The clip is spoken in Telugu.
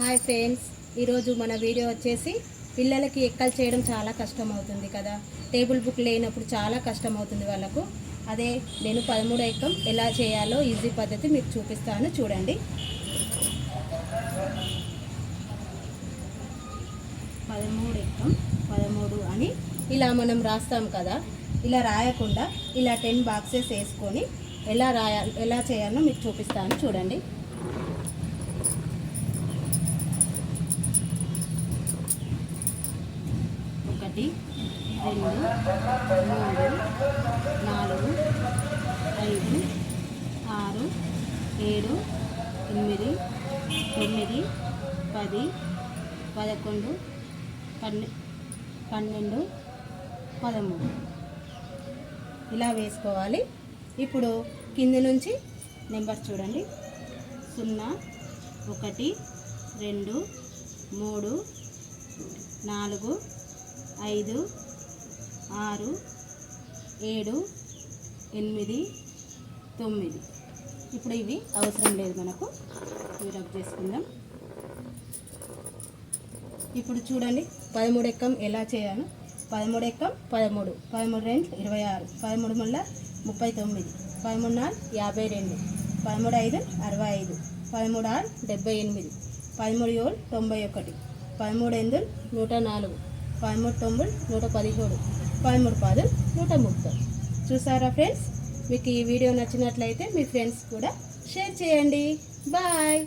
హాయ్ ఫ్రెండ్స్ ఈరోజు మన వీడియో వచ్చేసి పిల్లలకి ఎక్కలు చేయడం చాలా కష్టం అవుతుంది కదా. టేబుల్ బుక్ లేనప్పుడు చాలా కష్టం అవుతుంది వాళ్ళకు. అదే నేను పదమూడు ఎక్కం ఎలా చేయాలో ఈజీ పద్ధతి మీకు చూపిస్తాను చూడండి. పదమూడు ఎక్కం పదమూడు అని ఇలా మనం రాస్తాం కదా. ఇలా రాయకుండా ఇలా టెన్ బాక్సెస్ వేసుకొని ఎలా రాయాలి ఎలా చేయాలో మీకు చూపిస్తాను చూడండి. ఒకటి రెండు మూడు నాలుగు ఐదు ఆరు ఏడు ఎనిమిది తొమ్మిది పది పదకొండు పన్నె పన్నెండు పదమూడు. ఇలా వేసుకోవాలి. ఇప్పుడు కింది నుంచి నెంబర్ చూడండి. సున్నా ఒకటి రెండు మూడు నాలుగు ఐదు ఆరు ఏడు ఎనిమిది తొమ్మిది. ఇప్పుడు ఇవి అవసరం లేదు మనకు. ఇవి రబ్ చేసుకుందాం. ఇప్పుడు చూడండి పదమూడు ఎక్కం ఎలా చేయాలో? పదమూడు ఎక్కం పదమూడు పదమూడు రెండు ఇరవై ఆరు పదమూడు మళ్ళా ముప్పై తొమ్మిది పదమూడు నాలుగు యాభై రెండు పదమూడు ఐదు అరవై ఐదు పదమూడు ఆరు డెబ్బై ఎనిమిది పదమూడు ఏడు తొంభై ఒకటి పదమూడు ఎనిమిది నూట నాలుగు పదమూడు తొమ్మిది నూట పదిహేడు. పదమూడు పది నూట ముప్పై. చూసారా ఫ్రెండ్స్? మీకు ఈ వీడియో నచ్చినట్లయితే మీ ఫ్రెండ్స్ కూడా షేర్ చేయండి. బాయ్.